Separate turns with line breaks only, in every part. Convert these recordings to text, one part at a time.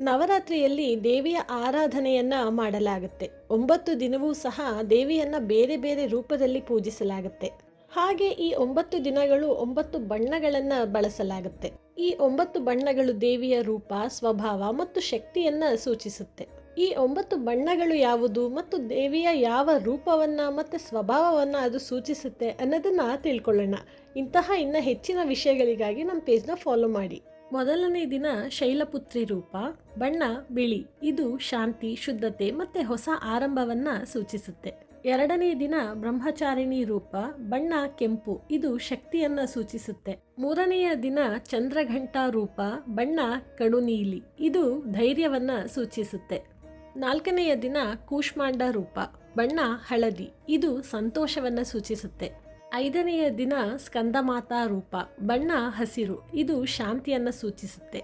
ನವರಾತ್ರಿಯಲ್ಲಿ ದೇವಿಯ ಆರಾಧನೆಯನ್ನ ಮಾಡಲಾಗುತ್ತೆ. ಒಂಬತ್ತು ದಿನವೂ ಸಹ ದೇವಿಯನ್ನ ಬೇರೆ ಬೇರೆ ರೂಪದಲ್ಲಿ ಪೂಜಿಸಲಾಗುತ್ತೆ. ಹಾಗೆ ಈ ಒಂಬತ್ತು ದಿನಗಳು ಒಂಬತ್ತು ಬಣ್ಣಗಳನ್ನು ಬಳಸಲಾಗುತ್ತೆ. ಈ ಒಂಬತ್ತು ಬಣ್ಣಗಳು ದೇವಿಯ ರೂಪ, ಸ್ವಭಾವ ಮತ್ತು ಶಕ್ತಿಯನ್ನ ಸೂಚಿಸುತ್ತೆ. ಈ ಒಂಬತ್ತು ಬಣ್ಣಗಳು ಯಾವುದು ಮತ್ತು ದೇವಿಯ ಯಾವ ರೂಪವನ್ನ ಮತ್ತು ಸ್ವಭಾವವನ್ನ ಅದು ಸೂಚಿಸುತ್ತೆ ಅನ್ನೋದನ್ನ ತಿಳ್ಕೊಳ್ಳೋಣ. ಇಂತಹ ಇನ್ನ ಹೆಚ್ಚಿನ ವಿಷಯಗಳಿಗಾಗಿ ನಮ್ಮ ಪೇಜ್ನ ಫಾಲೋ ಮಾಡಿ. ಮೊದಲನೇ ದಿನ ಶೈಲಪುತ್ರಿ ರೂಪ, ಬಣ್ಣ, ಬಿಳಿ. ಇದು ಶಾಂತಿ, ಶುದ್ಧತೆ ಮತ್ತೆ ಹೊಸ ಆರಂಭವನ್ನ ಸೂಚಿಸುತ್ತೆ. ಎರಡನೇ ದಿನ ಬ್ರಹ್ಮಚಾರಿಣಿ ರೂಪ, ಬಣ್ಣ, ಕೆಂಪು. ಇದು ಶಕ್ತಿಯನ್ನ ಸೂಚಿಸುತ್ತೆ. ಮೂರನೆಯ ದಿನ ಚಂದ್ರಘಂಟ ರೂಪ, ಬಣ್ಣ ಕಡುನೀಲಿ ಇದು ಧೈರ್ಯವನ್ನ ಸೂಚಿಸುತ್ತೆ. ನಾಲ್ಕನೆಯ ದಿನ ಕೂಷ್ಮಾಂಡ ರೂಪ, ಬಣ್ಣ, ಹಳದಿ. ಇದು ಸಂತೋಷವನ್ನ ಸೂಚಿಸುತ್ತೆ. ಐದನೆಯ ದಿನ ಸ್ಕಂದಮಾತಾ ರೂಪ, ಬಣ್ಣ ಹಸಿರು, ಇದು ಶಾಂತಿಯನ್ನು ಸೂಚಿಸುತ್ತೆ.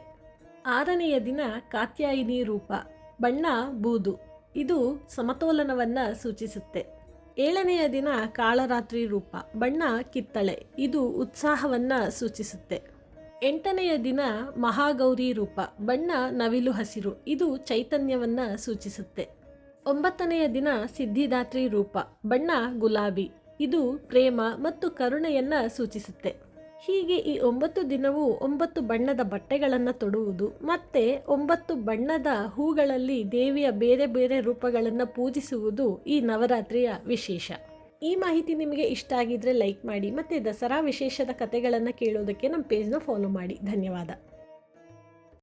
ಆರನೆಯ ದಿನ ಕಾತ್ಯಾಯಿನಿ ರೂಪ, ಬಣ್ಣ ಬೂದು, ಇದು ಸಮತೋಲನವನ್ನು ಸೂಚಿಸುತ್ತೆ. ಏಳನೆಯ ದಿನ ಕಾಳರಾತ್ರಿ ರೂಪ, ಬಣ್ಣ ಕಿತ್ತಳೆ, ಇದು ಉತ್ಸಾಹವನ್ನು ಸೂಚಿಸುತ್ತೆ. ಎಂಟನೆಯ ದಿನ ಮಹಾಗೌರಿ ರೂಪ, ಬಣ್ಣ ನವಿಲು ಹಸಿರು, ಇದು ಚೈತನ್ಯವನ್ನು ಸೂಚಿಸುತ್ತೆ. ಒಂಬತ್ತನೆಯ ದಿನ ಸಿದ್ಧಿದಾತ್ರಿ ರೂಪ, ಬಣ್ಣ ಗುಲಾಬಿ ಇದು ಪ್ರೇಮ ಮತ್ತು ಕರುಣೆಯನ್ನ ಸೂಚಿಸುತ್ತೆ. ಹೀಗೆ ಈ ಒಂಬತ್ತು ದಿನವೂ ಒಂಬತ್ತು ಬಣ್ಣದ ಬಟ್ಟೆಗಳನ್ನು ತೊಡುವುದು ಮತ್ತೆ ಒಂಬತ್ತು ಬಣ್ಣದ ಹೂಗಳಲ್ಲಿ ದೇವಿಯ ಬೇರೆ ಬೇರೆ ರೂಪಗಳನ್ನು ಪೂಜಿಸುವುದು ಈ ನವರಾತ್ರಿಯ ವಿಶೇಷ. ಈ ಮಾಹಿತಿ ನಿಮಗೆ ಇಷ್ಟ ಆಗಿದ್ರೆ ಲೈಕ್ ಮಾಡಿ ಮತ್ತು ದಸರಾ ವಿಶೇಷದ ಕಥೆಗಳನ್ನು ಕೇಳೋದಕ್ಕೆ ನಮ್ಮ ಪೇಜ್ನ ಫಾಲೋ ಮಾಡಿ. ಧನ್ಯವಾದ.